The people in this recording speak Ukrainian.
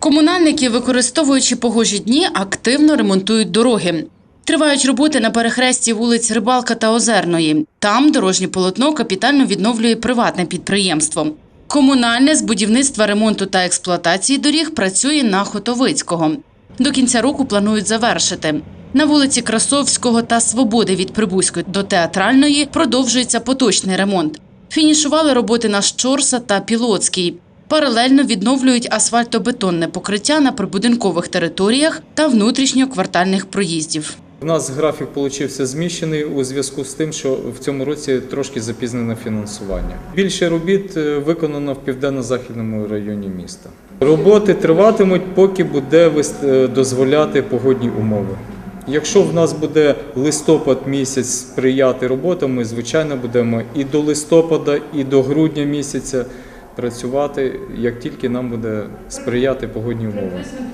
Комунальники, використовуючи погожі дні, активно ремонтують дороги. Тривають роботи на перехресті вулиць Рибалка та Озерної. Там дорожнє полотно капітально відновлює приватне підприємство. Комунальне з будівництва ремонту та експлуатації доріг працює на Хотовицького. До кінця року планують завершити. На вулиці Красовського та Свободи від Прибузької до театральної продовжується поточний ремонт. Фінішували роботи на Щорса та Пілоцькій. Паралельно відновлюють асфальтобетонне покриття на прибудинкових територіях та внутрішньоквартальних проїздів. У нас графік получився зміщений у зв'язку з тим, що в цьому році трошки запізнене фінансування. Більше робіт е, виконано в південно-західному районі міста. Роботи триватимуть, поки буде е, дозволяти погодні умови. Якщо в нас буде листопад місяць сприяти роботам, ми звичайно будемо і до листопада, і до грудня місяця працювати, як тільки нам буде сприяти погодні умови.